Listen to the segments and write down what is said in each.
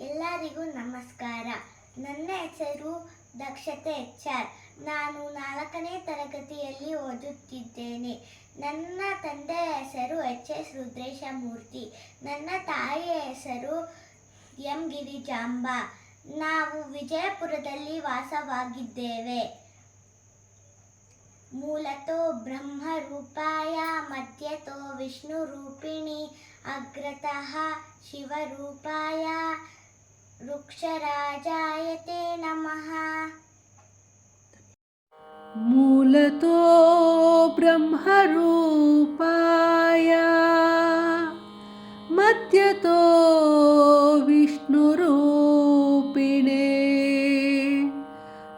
ಎಲ್ಲರಿಗೂ ನಮಸ್ಕಾರ. ನನ್ನ ಹೆಸರು ದಕ್ಷತೆ ಎಚ್ ಆರ್. ನಾನು ನಾಲ್ಕನೇ ತರಗತಿಯಲ್ಲಿ ಓದುತ್ತಿದ್ದೇನೆ. ನನ್ನ ತಂದೆಯ ಹೆಸರು ಎಚ್ ಎಸ್ ರುದ್ರೇಶ ಮೂರ್ತಿ ನನ್ನ ತಾಯಿಯ ಹೆಸರು ಎಂ ಗಿರಿಜಾಂಬ. ನಾವು ವಿಜಯಪುರದಲ್ಲಿ ವಾಸವಾಗಿದ್ದೇವೆ. ಮೂಲತೋ ಬ್ರಹ್ಮ ರೂಪಾಯ ಮಧ್ಯತೋ ವಿಷ್ಣು ರೂಪಿಣಿ ಅಗ್ರತಃ ಶಿವರೂಪಾಯ ृक्षराय ते नमः। मूलतो ब्रह्मरूपाय मध्यतो विष्णुरूपिणे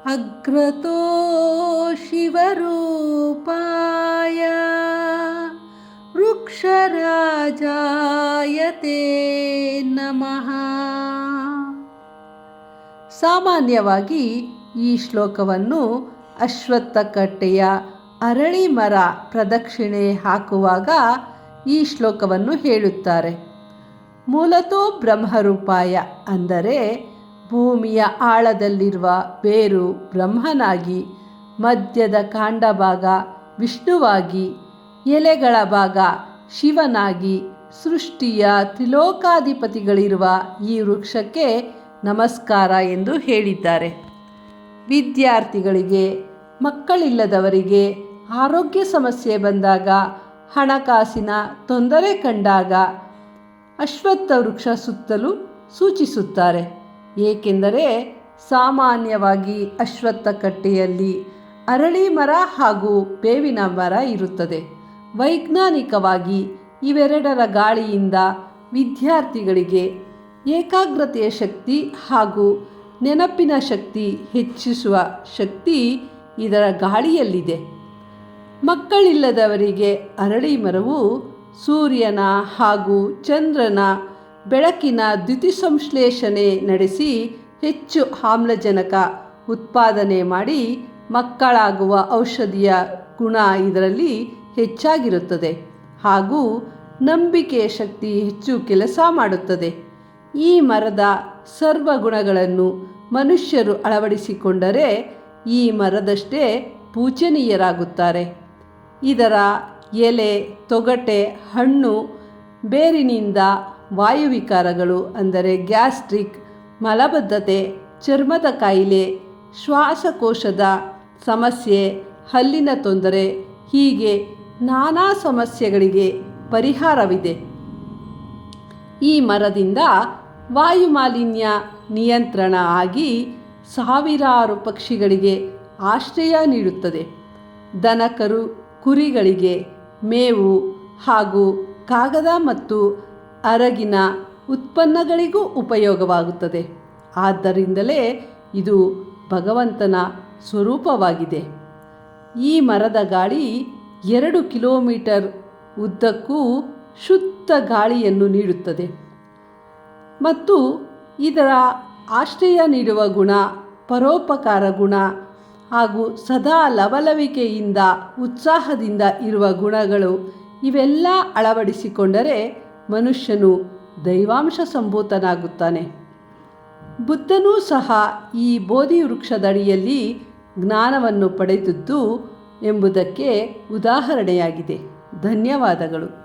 अग्रतो अग्रतोशिवरूपाय वृक्षराजायते नमः। ಸಾಮಾನ್ಯವಾಗಿ ಈ ಶ್ಲೋಕವನ್ನು ಅಶ್ವತ್ಥ ಕಟ್ಟೆಯ ಅರಳಿ ಮರ ಪ್ರದಕ್ಷಿಣೆ ಹಾಕುವಾಗ ಈ ಶ್ಲೋಕವನ್ನು ಹೇಳುತ್ತಾರೆ. ಮೂಲತೋ ಬ್ರಹ್ಮರೂಪಾಯ ಅಂದರೆ ಭೂಮಿಯ ಆಳದಲ್ಲಿರುವ ಬೇರು ಬ್ರಹ್ಮನಾಗಿ ಮಧ್ಯದ ಕಾಂಡ ಭಾಗ ವಿಷ್ಣುವಾಗಿ, ಎಲೆಗಳ ಭಾಗ ಶಿವನಾಗಿ, ಸೃಷ್ಟಿಯ ತ್ರಿಲೋಕಾಧಿಪತಿಗಳಿರುವ ಈ ವೃಕ್ಷಕ್ಕೆ ನಮಸ್ಕಾರ ಎಂದು ಹೇಳಿದ್ದಾರೆ. ವಿದ್ಯಾರ್ಥಿಗಳಿಗೆ, ಮಕ್ಕಳಿಲ್ಲದವರಿಗೆ ಆರೋಗ್ಯ ಸಮಸ್ಯೆ ಬಂದಾಗ, ಹಣಕಾಸಿನ ತೊಂದರೆ ಕಂಡಾಗ ಅಶ್ವತ್ಥ ವೃಕ್ಷ ಸುತ್ತಲೂ ಸೂಚಿಸುತ್ತಾರೆ. ಏಕೆಂದರೆ, ಸಾಮಾನ್ಯವಾಗಿ ಅಶ್ವತ್ಥ ಕಟ್ಟೆಯಲ್ಲಿ ಅರಳಿ ಮರ ಹಾಗೂ ಬೇವಿನ ಮರ ಇರುತ್ತದೆ. ವೈಜ್ಞಾನಿಕವಾಗಿ ಇವೆರಡರ ಗಾಳಿಯಿಂದ ವಿದ್ಯಾರ್ಥಿಗಳಿಗೆ ಏಕಾಗ್ರತೆಯ ಶಕ್ತಿ ಹಾಗೂ ನೆನಪಿನ ಶಕ್ತಿ ಹೆಚ್ಚಿಸುವ ಶಕ್ತಿ ಇದರ ಗಾಳಿಯಲ್ಲಿದೆ. ಮಕ್ಕಳಿಲ್ಲದವರಿಗೆ ಅರಳಿ ಮರವು ಸೂರ್ಯನ ಹಾಗೂ ಚಂದ್ರನ ಬೆಳಕಿನ ದ್ಯುತಿಸಂಶ್ಲೇಷಣೆ ನಡೆಸಿ ಹೆಚ್ಚು ಆಮ್ಲಜನಕ ಉತ್ಪಾದನೆ ಮಾಡಿ ಮಕ್ಕಳಾಗುವ ಔಷಧಿಯ ಗುಣ ಇದರಲ್ಲಿ ಹೆಚ್ಚಾಗಿರುತ್ತದೆ ಹಾಗೂ ನಂಬಿಕೆಯ ಶಕ್ತಿ ಹೆಚ್ಚು ಕೆಲಸ ಮಾಡುತ್ತದೆ. ಈ ಮರದ ಸರ್ವ ಗುಣಗಳನ್ನು ಮನುಷ್ಯರು ಅಳವಡಿಸಿಕೊಂಡರೆ ಈ ಮರದಷ್ಟೇ ಪೂಜನೀಯರಾಗುತ್ತಾರೆ. ಇದರ ಎಲೆ, ತೊಗಟೆ, ಹಣ್ಣು, ಬೇರಿನಿಂದ ವಾಯುವಿಕಾರಗಳು ಅಂದರೆ ಗ್ಯಾಸ್ಟ್ರಿಕ್, ಮಲಬದ್ಧತೆ, ಚರ್ಮದ ಕಾಯಿಲೆ, ಶ್ವಾಸಕೋಶದ ಸಮಸ್ಯೆ, ಹಲ್ಲಿನ ತೊಂದರೆ ಹೀಗೆ ನಾನಾ ಸಮಸ್ಯೆಗಳಿಗೆ ಪರಿಹಾರವಿದೆ. ಈ ಮರದಿಂದ ವಾಯುಮಾಲಿನ್ಯ ನಿಯಂತ್ರಣ ಆಗಿ ಸಾವಿರಾರು ಪಕ್ಷಿಗಳಿಗೆ ಆಶ್ರಯ ನೀಡುತ್ತದೆ. ದನಕರು, ಕುರಿಗಳಿಗೆ ಮೇವು ಹಾಗೂ ಕಾಗದ ಮತ್ತು ಅರಗಿನ ಉತ್ಪನ್ನಗಳಿಗೂ ಉಪಯೋಗವಾಗುತ್ತದೆ. ಆದ್ದರಿಂದಲೇ ಇದು ಭಗವಂತನ ಸ್ವರೂಪವಾಗಿದೆ. ಈ ಮರದ ಗಾಳಿ ಎರಡು ಕಿಲೋಮೀಟರ್ ಉದ್ದಕ್ಕೂ ಶುದ್ಧ ಗಾಳಿಯನ್ನು ನೀಡುತ್ತದೆ. ಮತ್ತು ಇದರ ಆಶ್ರಯ ನೀಡುವ ಗುಣ, ಪರೋಪಕಾರ ಗುಣ ಹಾಗೂ ಸದಾ ಲವಲವಿಕೆಯಿಂದ, ಉತ್ಸಾಹದಿಂದ ಇರುವ ಗುಣಗಳು ಇವೆಲ್ಲ ಅಳವಡಿಸಿಕೊಂಡರೆ ಮನುಷ್ಯನು ದೈವಾಂಶ ಸಂಭೂತನಾಗುತ್ತಾನೆ. ಬುದ್ಧನೂ ಸಹ ಈ ಬೋಧಿ ವೃಕ್ಷದಡಿಯಲ್ಲಿ ಜ್ಞಾನವನ್ನು ಪಡೆದದ್ದು ಎಂಬುದಕ್ಕೆ ಉದಾಹರಣೆಯಾಗಿದೆ. ಧನ್ಯವಾದಗಳು.